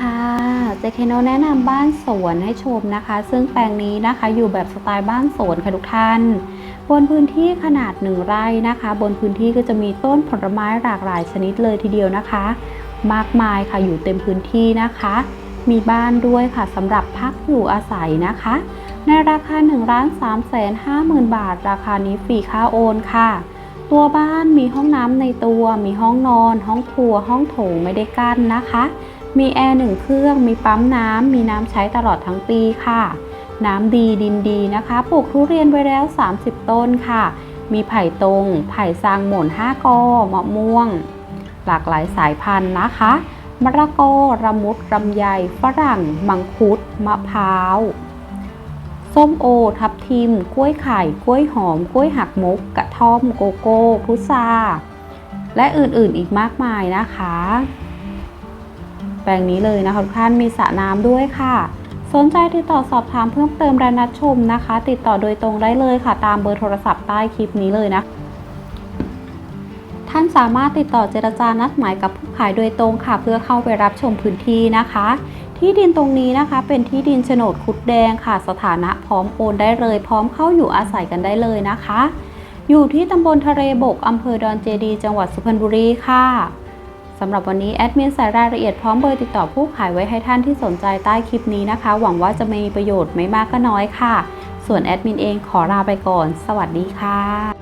ค่ะเจคโนแนะนำบ้านสวนให้ชมนะคะ ซึ่งแปลงนี้นะคะอยู่แบบสไตล์บ้านสวนค่ะทุกท่าน บนพื้นที่ขนาดหนึ่งไร่นะคะ บนพื้นที่ก็จะมีต้นผลไม้หลากหลายชนิดเลยทีเดียวนะคะ มากมายค่ะอยู่เต็มพื้นที่นะคะ มีบ้านด้วยค่ะสำหรับพักอยู่อาศัยนะคะ ในราคา1ล้าน3แสน5หมื่นบาท ราคานี้ฟรีค่าโอนค่ะ ตัวบ้านมีห้องน้ำในตัว มีห้องนอน ห้องครัว ห้องโถงไม่ได้กั้นนะคะ มีแอร์หนึ่งเครื่อง มีปั๊มน้ำ มีน้ำใช้ตลอดทั้งปีค่ะ น้ำดีดินดีนะคะ ปลูกทุเรียนไว้แล้ว 30 ต้นค่ะ มีไผ่ตรง ไผ่ซางหม่น5กอมะม่วง หลากหลายสายพันธุ์นะคะ มะละกอระมุดลำไย ฝรั่ง มังคุด มะพร้าว ส้มโอ ทับทิม กล้วยไข่ กล้วยหอม กล้วยหักมุก กระท่อม โกโก้ พุทราและอื่นๆอีกมากมายนะคะ ปลงนี้เลยนะคะทุกท่านมีสระน้ำด้วยค่ะ สนใจติดต่อสอบถามเพิ่มเติมและนัดชมนะคะ ติดต่อโดยตรงได้เลยค่ะ ตามเบอร์โทรศัพท์ใต้คลิปนี้เลยนะท่านสามารถติดต่อเจรจานัดหมายกับผู้ขายโดยตรงค่ะ เพื่อเข้าไปรับชมพื้นที่นะคะ ที่ดินตรงนี้นะคะเป็นที่ดินโฉนดคุดแดงค่ะ สถานะพร้อมโอนได้เลย พร้อมเข้าอยู่อาศัยกันได้เลยนะคะ อยู่ที่ตำบลทะเลบกอำเภอดอนเจดี จังหวัดสุพรรณบุรีค่ะ สำหรับวันนี้แอดมินใส่รายละเอียดพร้อมเบอร์ติดต่อผู้ขายไว้ให้ท่านที่สนใจใต้คลิปนี้นะคะ หวังว่าจะมีประโยชน์ไม่มากก็น้อยค่ะ ส่วนแอดมินเองขอลาไปก่อน สวัสดีค่ะ